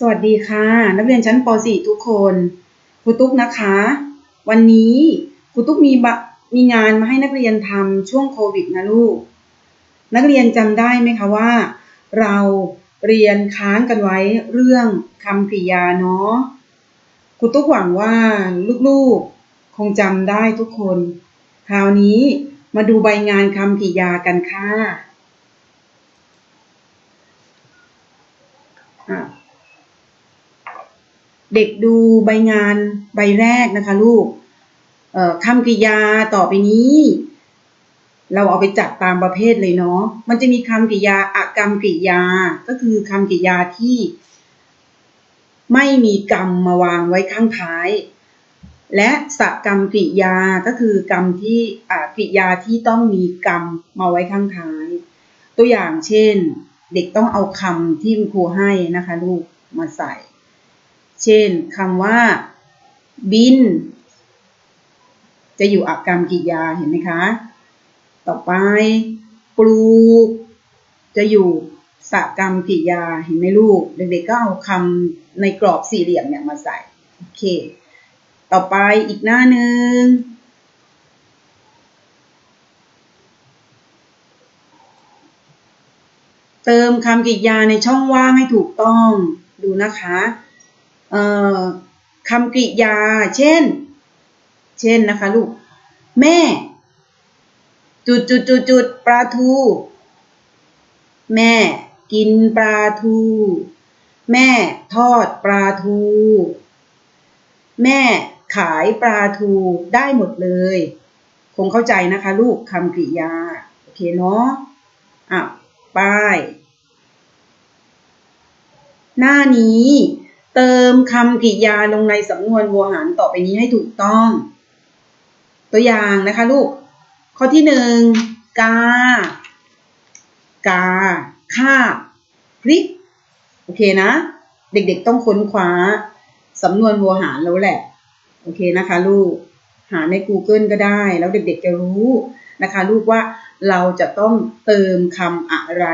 สวัสดีค่ะ นักเรียนชั้นป .4 ทุกคนครูตุ๊กนะคะ วันนี้ครูตุ๊กมีบะมีงานมาให้นักเรียนทำช่วงโควิดนะลูก นักเรียนจำได้ไหมคะว่า เราเรียนค้างกันไว้เรื่องคำกริยาเนาะครูตุ๊กหวังว่าลูกๆคงจำได้ทุกคน คราวนี้มาดูใบงานคำกริยากันค่ะอะ เด็กดูใบงานใบแรกนะคะลูกคำกริยาต่อไปนี้ เราเอาไปจัดตามประเภทเลยเนาะ มันจะมีคำกริยาอากรรมกริยา ก็คือคำกริยาที่ ไม่มีกรรมมาวางไว้ข้างท้าย และสกรรมกริยาก็คือกรรมที่กริยาที่ต้องมีกรรมมาไว้ข้างท้าย ตัวอย่างเช่น เด็กต้องเอาคำที่ครูให้นะคะ ลูกมาใส่ เช่นคำว่า บิน จะอยู่อักกรรมกริยาเห็นไหมคะ ต่อไป ปลูก จะอยู่สกรรมกริยาเห็นไหมลูก เด็กๆก็เอาคำในกรอบสี่เหลี่ยมเนี่ยมาใส่ โอเค ต่อไปอีกหน้าหนึ่งเติมคำกริยาในช่องว่างให้ถูกต้องดูนะคะ คำกริยา เช่น เช่นนะคะ ลูก แม่ จุดจุดจุดจุดปลาทู แม่ กินปลาทู แม่ทอดปลาทู แม่ขายปลาทูได้หมดเลย คงเข้าใจนะคะ ลูกคำกริยา โอเคเนาะอะป้าย หน้านี้ เติมคำกริยาลงในสำนวนวัวหารต่อไปนี้ให้ถูกต้อง ตัวอย่างนะคะลูก ข้อที่หนึ่งกากาข้าพริก โอเคนะ เด็กๆต้องค้นคว้าสำนวนวัวหารแล้วแหละ โอเคนะคะลูก หาใน Google ก็ได้ แล้วเด็กๆจะรู้นะคะลูกว่าเราจะต้องเติมคำอะไร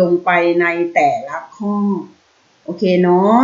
ลงไปในแต่ละข้อ โอเคเนาะ